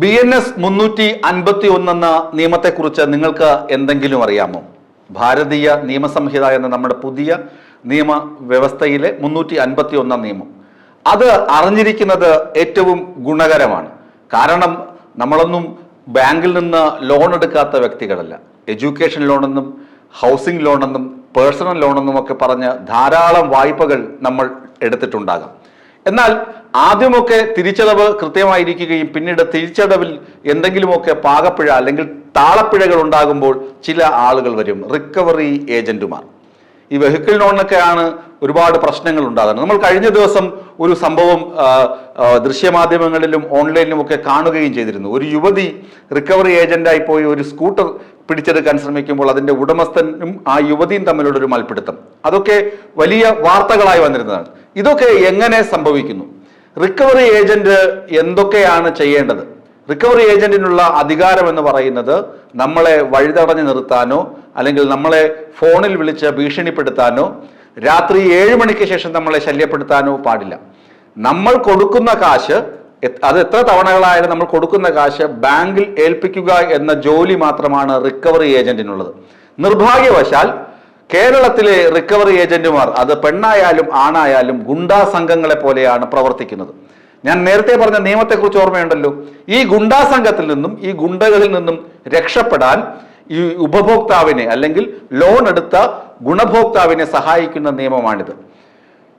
B N S മുന്നൂറ്റി അൻപത്തി ഒന്നെന്ന നിയമത്തെക്കുറിച്ച് നിങ്ങൾക്ക് എന്തെങ്കിലും അറിയാമോ? ഭാരതീയ നിയമസംഹിത എന്ന നമ്മുടെ പുതിയ നിയമ വ്യവസ്ഥയിലെ മുന്നൂറ്റി അൻപത്തി ഒന്നാം നിയമം. അത് അറിഞ്ഞിരിക്കുന്നത് ഏറ്റവും ഗുണകരമാണ്. കാരണം നമ്മളൊന്നും ബാങ്കിൽ നിന്ന് ലോൺ എടുക്കാത്ത വ്യക്തികളല്ല. എഡ്യൂക്കേഷൻ ലോണെന്നും ഹൗസിംഗ് ലോണെന്നും പേഴ്സണൽ ലോണെന്നും ഒക്കെ പറഞ്ഞ് ധാരാളം വായ്പകൾ നമ്മൾ എടുത്തിട്ടുണ്ടാകാം. എന്നാൽ ആദ്യമൊക്കെ തിരിച്ചടവ് കൃത്യമായിരിക്കുകയും പിന്നീട് തിരിച്ചടവിൽ എന്തെങ്കിലുമൊക്കെ പാകപ്പിഴ അല്ലെങ്കിൽ താളപ്പിഴകൾ ഉണ്ടാകുമ്പോൾ ചില ആളുകൾ വരും. റിക്കവറി ഏജന്റുമാർ ഈ വെഹിക്കിൾ ലോണിനൊക്കെയാണ് ഒരുപാട് പ്രശ്നങ്ങൾ ഉണ്ടാകുന്നത്. നമ്മൾ കഴിഞ്ഞ ദിവസം ഒരു സംഭവം ദൃശ്യമാധ്യമങ്ങളിലും ഓൺലൈനിലും ഒക്കെ കാണുകയും ചെയ്തിരുന്നു. ഒരു യുവതി റിക്കവറി ഏജന്റായി പോയി ഒരു സ്കൂട്ടർ പിടിച്ചെടുക്കാൻ ശ്രമിക്കുമ്പോൾ അതിന്റെ ഉടമസ്ഥനും ആ യുവതിയും തമ്മിലുള്ള ഒരു മൽപ്പിടുത്തം. അതൊക്കെ വലിയ വാർത്തകളായി വന്നിരുന്നതാണ്. ഇതൊക്കെ എങ്ങനെ സംഭവിക്കുന്നു? റിക്കവറി ഏജന്റ് എന്തൊക്കെയാണ് ചെയ്യേണ്ടത്? റിക്കവറി ഏജന്റിനുള്ള അധികാരം എന്ന് പറയുന്നത് നമ്മളെ വഴിതടഞ്ഞു നിർത്താനോ അല്ലെങ്കിൽ നമ്മളെ ഫോണിൽ വിളിച്ച് ഭീഷണിപ്പെടുത്താനോ രാത്രി ഏഴ് മണിക്ക് ശേഷം നമ്മളെ ശല്യപ്പെടുത്താനോ പാടില്ല. നമ്മൾ കൊടുക്കുന്ന കാശ് അത് എത്ര തവണകളായാലും നമ്മൾ കൊടുക്കുന്ന കാശ് ബാങ്കിൽ ഏൽപ്പിക്കുക എന്ന ജോലി മാത്രമാണ് റിക്കവറി ഏജന്റിനുള്ളത് നിർഭാഗ്യവശാൽ കേരളത്തിലെ റിക്കവറി ഏജന്റുമാർ അത് പെണ്ണായാലും ആണായാലും ഗുണ്ടാ സംഘങ്ങളെ പോലെയാണ് പ്രവർത്തിക്കുന്നത്. ഞാൻ നേരത്തെ പറഞ്ഞ നിയമത്തെക്കുറിച്ച് ഓർമ്മയുണ്ടല്ലോ. ഈ ഗുണ്ടാ സംഘത്തിൽ നിന്നും ഈ ഗുണ്ടകളിൽ നിന്നും രക്ഷപ്പെടാൻ ഈ ഉപഭോക്താവിനെ അല്ലെങ്കിൽ ലോൺ എടുത്ത ഗുണഭോക്താവിനെ സഹായിക്കുന്ന നിയമമാണിത്.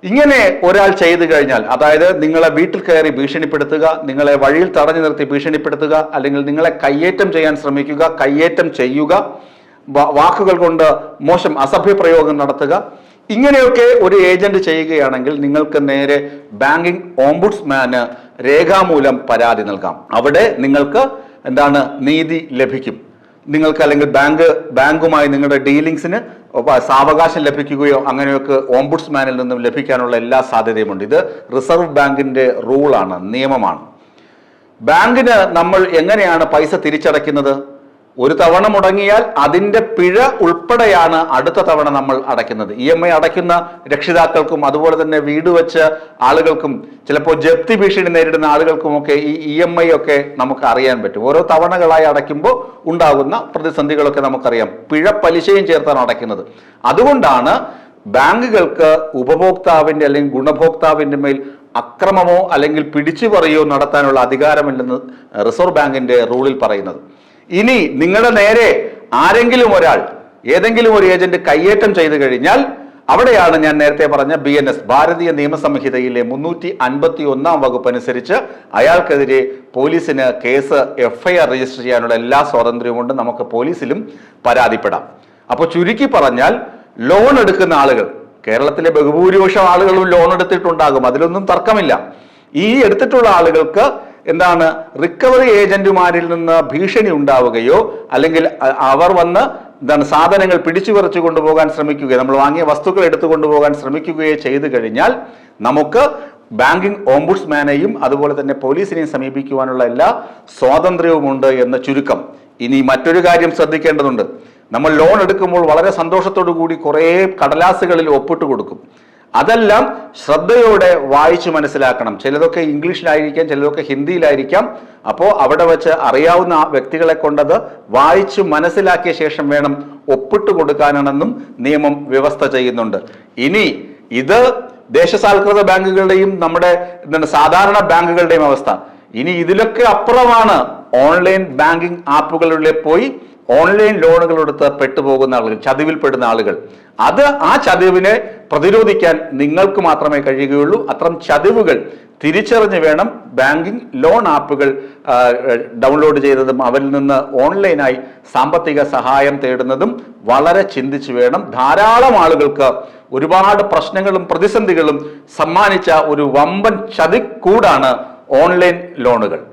ഇങ്ങനെ ഒരാൾ ചെയ്തു കഴിഞ്ഞാൽ അതായത് നിങ്ങളെ വീട്ടിൽ കയറി ഭീഷണിപ്പെടുത്തുക നിങ്ങളെ വഴിയിൽ തടഞ്ഞു നിർത്തി ഭീഷണിപ്പെടുത്തുക അല്ലെങ്കിൽ നിങ്ങളെ കയ്യേറ്റം ചെയ്യാൻ ശ്രമിക്കുക കയ്യേറ്റം ചെയ്യുക വാക്കുകൾ കൊണ്ട് മോശം അസഭ്യപ്രയോഗം നടത്തുക. ഇങ്ങനെയൊക്കെ ഒരു ഏജന്റ് ചെയ്യുകയാണെങ്കിൽ നിങ്ങൾക്ക് നേരെ ബാങ്കിങ് ഓംബുഡ്സ്മാന് രേഖാമൂലം പരാതി നൽകാം. അവിടെ നിങ്ങൾക്ക് എന്താണ് നീതി ലഭിക്കും. നിങ്ങൾക്ക് അല്ലെങ്കിൽ ബാങ്ക് ബാങ്കുമായി നിങ്ങളുടെ ഡീലിങ്സിന് സാവകാശം ലഭിക്കുകയോ അങ്ങനെയൊക്കെ ഓംബുഡ്സ്മാനിൽ നിന്നും ലഭിക്കാനുള്ള എല്ലാ സാധ്യതയുമുണ്ട്. ഇത് റിസർവ് ബാങ്കിന്റെ റൂളാണ് നിയമമാണ്. ബാങ്കിന് നമ്മൾ എങ്ങനെയാണ് പൈസ തിരിച്ചടയ്ക്കുന്നത്? ഒരു തവണ മുടങ്ങിയാൽ അതിന്റെ പിഴ ഉൾപ്പെടെയാണ് അടുത്ത തവണ നമ്മൾ അടയ്ക്കുന്നത്. ഇ എം ഐ അടയ്ക്കുന്ന രക്ഷിതാക്കൾക്കും അതുപോലെ തന്നെ വീട് വെച്ച ആളുകൾക്കും ചിലപ്പോൾ ജപ്തി ഭീഷണി നേരിടുന്ന ആളുകൾക്കുമൊക്കെ ഈ ഇ എം ഐ ഒക്കെ നമുക്ക് അറിയാൻ പറ്റും. ഓരോ തവണകളായി അടയ്ക്കുമ്പോൾ ഉണ്ടാകുന്ന പ്രതിസന്ധികളൊക്കെ നമുക്കറിയാം. പിഴ പലിശയും ചേർത്താണ് അടയ്ക്കുന്നത്. അതുകൊണ്ടാണ് ബാങ്കുകൾക്ക് ഉപഭോക്താവിന്റെ അല്ലെങ്കിൽ ഗുണഭോക്താവിന്റെ മേൽ അക്രമമോ അല്ലെങ്കിൽ പിടിച്ചു പറയോ നടത്താനുള്ള അധികാരമില്ലെന്ന് റിസർവ് ബാങ്കിന്റെ റൂളിൽ പറയുന്നത്. ഇനി നിങ്ങളുടെ നേരെ ആരെങ്കിലും ഒരാൾ ഏതെങ്കിലും ഒരു ഏജന്റ് കയ്യേറ്റം ചെയ്തു കഴിഞ്ഞാൽ അവിടെയാണ് ഞാൻ നേരത്തെ പറഞ്ഞ ബി എൻ എസ് ഭാരതീയ നിയമസംഹിതയിലെ മുന്നൂറ്റി അൻപത്തി ഒന്നാം വകുപ്പ് അനുസരിച്ച് അയാൾക്കെതിരെ പോലീസിന് കേസ് എഫ്ഐആർ രജിസ്റ്റർ ചെയ്യാനുള്ള എല്ലാ സ്വാതന്ത്ര്യവുമുണ്ട്. നമുക്ക് പോലീസിലും പരാതിപ്പെടാം. അപ്പോൾ ചുരുക്കി പറഞ്ഞാൽ ലോൺ എടുക്കുന്ന ആളുകൾ കേരളത്തിലെ ബഹുഭൂരിപക്ഷം ആളുകളും ലോൺ എടുത്തിട്ടുണ്ടാകും അതിലൊന്നും തർക്കമില്ല. ഈ എടുത്തിട്ടുള്ള ആളുകൾക്ക് എന്താണ് റിക്കവറി ഏജന്റുമാരിൽ നിന്ന് ഭീഷണി ഉണ്ടാവുകയോ അല്ലെങ്കിൽ അവർ വന്ന് എന്താണ് സാധനങ്ങൾ പിടിച്ചു പറിച്ചു കൊണ്ടുപോകാൻ ശ്രമിക്കുകയോ നമ്മൾ വാങ്ങിയ വസ്തുക്കൾ എടുത്തു കൊണ്ടുപോകാൻ ശ്രമിക്കുകയോ ചെയ്തു കഴിഞ്ഞാൽ നമുക്ക് ബാങ്കിങ് ഓംബുഡ്സ്മാനെയും അതുപോലെ തന്നെ പോലീസിനെയും സമീപിക്കുവാനുള്ള എല്ലാ സ്വാതന്ത്ര്യവുമുണ്ട് എന്ന ചുരുക്കം. ഇനി മറ്റൊരു കാര്യം ശ്രദ്ധിക്കേണ്ടതുണ്ട്. നമ്മൾ ലോൺ എടുക്കുമ്പോൾ വളരെ സന്തോഷത്തോടു കൂടി കുറേ കടലാസുകളിൽ ഒപ്പിട്ട് കൊടുക്കും അതെല്ലാം ശ്രദ്ധയോടെ വായിച്ചു മനസ്സിലാക്കണം. ചിലതൊക്കെ ഇംഗ്ലീഷിലായിരിക്കാം ചിലതൊക്കെ ഹിന്ദിയിലായിരിക്കാം. അപ്പോൾ അവിടെ വെച്ച് അറിയാവുന്ന വ്യക്തികളെ കൊണ്ടത് വായിച്ചു മനസ്സിലാക്കിയ ശേഷം വേണം ഒപ്പിട്ട് കൊടുക്കാനാണെന്നും നിയമം വ്യവസ്ഥ ചെയ്യുന്നുണ്ട്. ഇനി ഇത് ദേശസാൽകൃത ബാങ്കുകളുടെയും നമ്മുടെ എന്താണ് സാധാരണ ബാങ്കുകളുടെയും അവസ്ഥ. ഇനി ഇതിലൊക്കെ അപ്പുറമാണ് ഓൺലൈൻ ബാങ്കിങ് ആപ്പുകളിലെ പോയി ഓൺലൈൻ ലോണുകൾ എടുത്ത് പെട്ടുപോകുന്ന ആളുകൾ ചതിവിൽ ചതിവിൽപ്പെടുന്ന ആളുകൾ. അത് ആ ചതിവിനെ പ്രതിരോധിക്കാൻ നിങ്ങൾക്ക് മാത്രമേ കഴിയുകയുള്ളൂ. അത്തരം ചതിവുകൾ തിരിച്ചറിഞ്ഞ് വേണം ബാങ്കിങ് ലോൺ ആപ്പുകൾ ഡൗൺലോഡ് ചെയ്തതും അവരിൽ നിന്ന് ഓൺലൈനായി സാമ്പത്തിക സഹായം തേടുന്നതും വളരെ ചിന്തിച്ചു വേണം. ധാരാളം ആളുകൾക്ക് ഒരുപാട് പ്രശ്നങ്ങളും പ്രതിസന്ധികളും സമ്മാനിച്ച ഒരു വമ്പൻ ചതിക്കൂടാണ് ഓൺലൈൻ ലോണുകൾ.